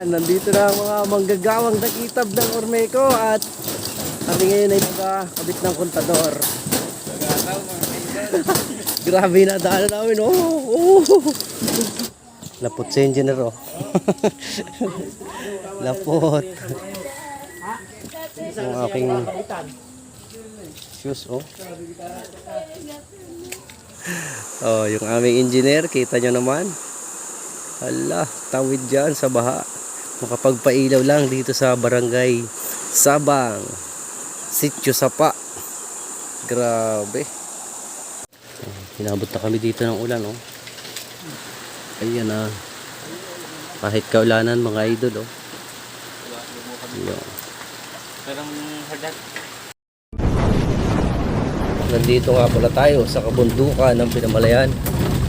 Nandito na ang mga manggagawang nakitab ng Ormeco at kami ngayon ay magkakabit ng kontador. Grabe na daan namin, oh. oh. Lapot sa engineer, oh. Lapot. Yung aking shoes, oh. Oh, yung aming engineer, kita nyo naman. Hala, tawid dyan sa baha. Makapagpailaw lang dito sa barangay Sabang. Sityo Sapa. Grabe. Hinabot na kami dito ng ulan, oh. Ayan na. Kahit kaulanan, mga idol, oh. Nandito nga pala tayo sa kabundukan ng Pinamalayan.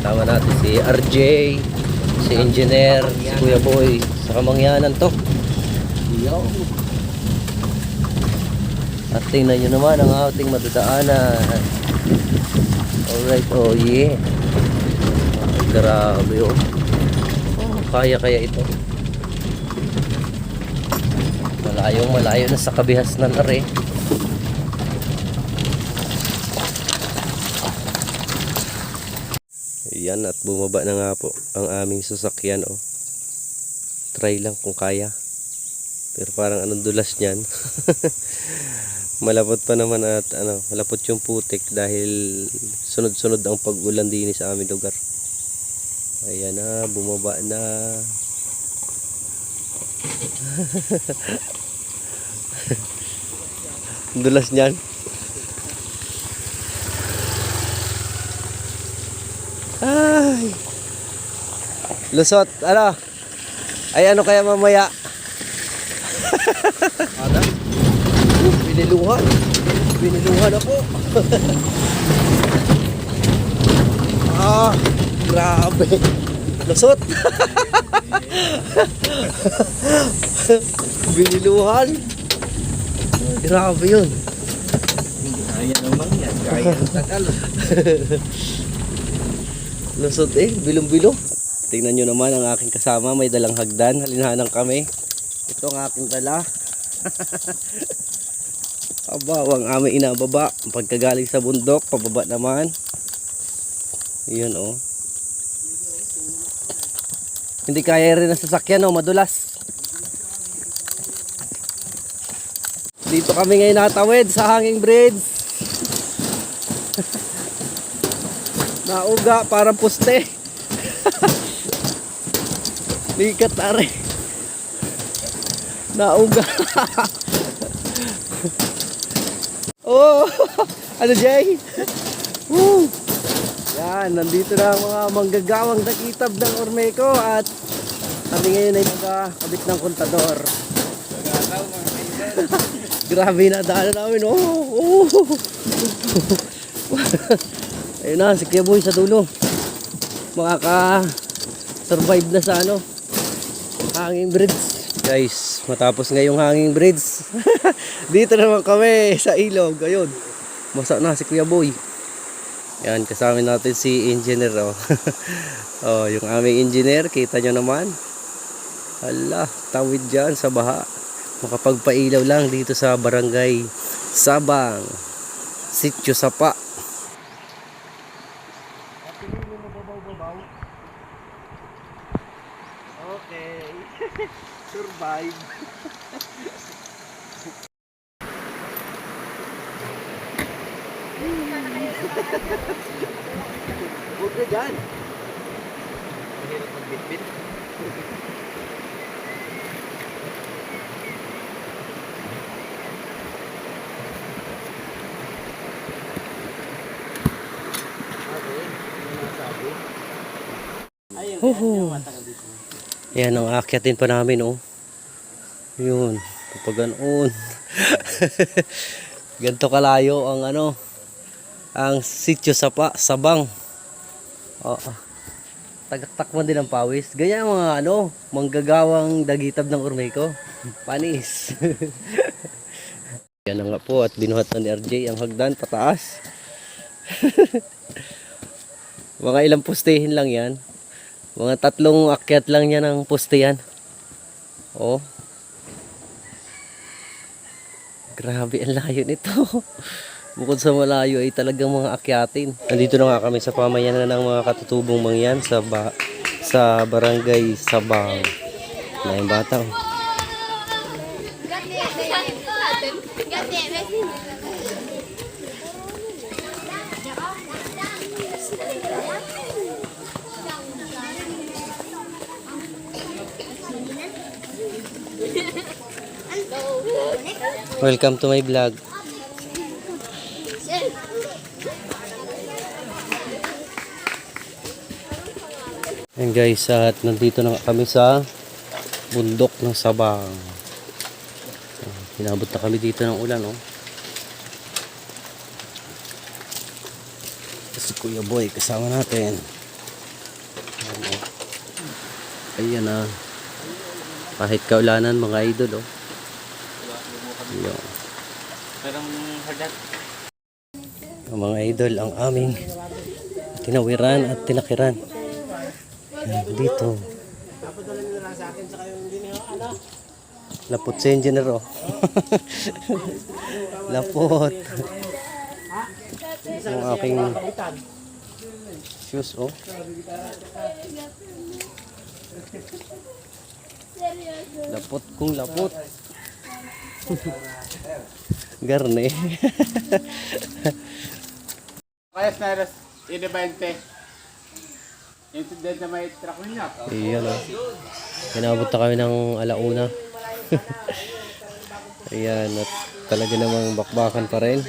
Tama natin si RJ, si Engineer, si Kuya Boy, sa kamangyanan to. At tingnan nyo naman ang ating madadaanan. Alright, oh yeah. Grabe oh. oh. Kaya kaya ito. Malayo malayo na sa kabihas ng are. Yan at bumaba na nga po ang aming sasakyan oh. Try lang kung kaya. Pero parang anong dulas niyan. malapot pa naman at ano, malapot yung putik dahil sunod-sunod ang pag-ulan din sa aming lugar. Ayan na, bumaba na. dulas niyan. Ay. Lusot, ano? Ay ano kaya mamaya? Uh, biniluhan. Biniluhan ako. ah, grabe. Lusot. biniluhan. Grabe yun. Kaya naman yan. Kaya tagal. Lusot eh, bilong-bilong. Tingnan nyo naman ang aking kasama, may dalang hagdan. Halinahan kami. Ito ang aking dala. Aba, ang aming inababa. Pagkagaling sa bundok, pababa naman. Yun oh. Hindi kaya rin ang sasakyan oh, madulas. Dito kami ngayon natawid sa hanging bridge. Nauga, parang puste. Likat are. Nauga. oh, ano Jay? Woo! Yan, nandito na ang mga manggagawang nakitab ng Ormeco at kami ngayon ay magkakabit ng kontador. Grabe na daan namin, oh. oh. Ayun na, si Kuya Boy sa dulo. Makaka-survive na sa ano, hanging bridge. Guys, matapos ngayong hanging bridge, dito naman kami sa ilog. Ayun, masa na si Kuya Boy. Yan, kasama natin si engineer. Oh. oh, yung aming engineer, kita nyo naman. Hala, tawid dyan sa baha. Makapagpailaw lang dito sa barangay Sabang. Sityo Sapa. Okay. Survive. Huwag ka dyan. Mahirap magbitbit. Huhu. Yan ang aakyatin pa namin oh. Yun, kapag ganoon. Ganto kalayo ang ano, ang sityo sa pa, sabang. Oo. Tagaktak mo din ang pawis. Ganyan ang mga ano, manggagawang dagitab ng Ormeco. Panis. Yan na nga po at binuhat na ni RJ ang hagdan pataas. Mga ilang postehin lang yan. Mga tatlong akyat lang yan ang poste yan. Oh. Grabe, ang layo nito. Bukod sa malayo ay talagang mga akyatin. Nandito na nga kami sa pamayanan ng mga katutubong mangyan sa ba sa barangay Sabang. Na yung bata. oh. Welcome to my vlog. Ayan guys, at nandito na kami sa bundok ng Sabang. Ah, Pinabot na kami dito ng ulan, oh. Si Kuya Boy, kasama natin. Ayan, oh. Ayan na. Kahit kaulanan, mga idol, oh. Parang hagat. Ang mga idol, ang aming tinawiran at tinakiran. Dito. Lapot sa engineer, oh. Lapot. Ang aking shoes, oh. Lapot kung lapot. Garne. Kaya snaras, inibente. Yung tudad na may truck niya. Iyan o. Pinabot na kami ng alauna. Ayan, at talaga namang bakbakan pa rin.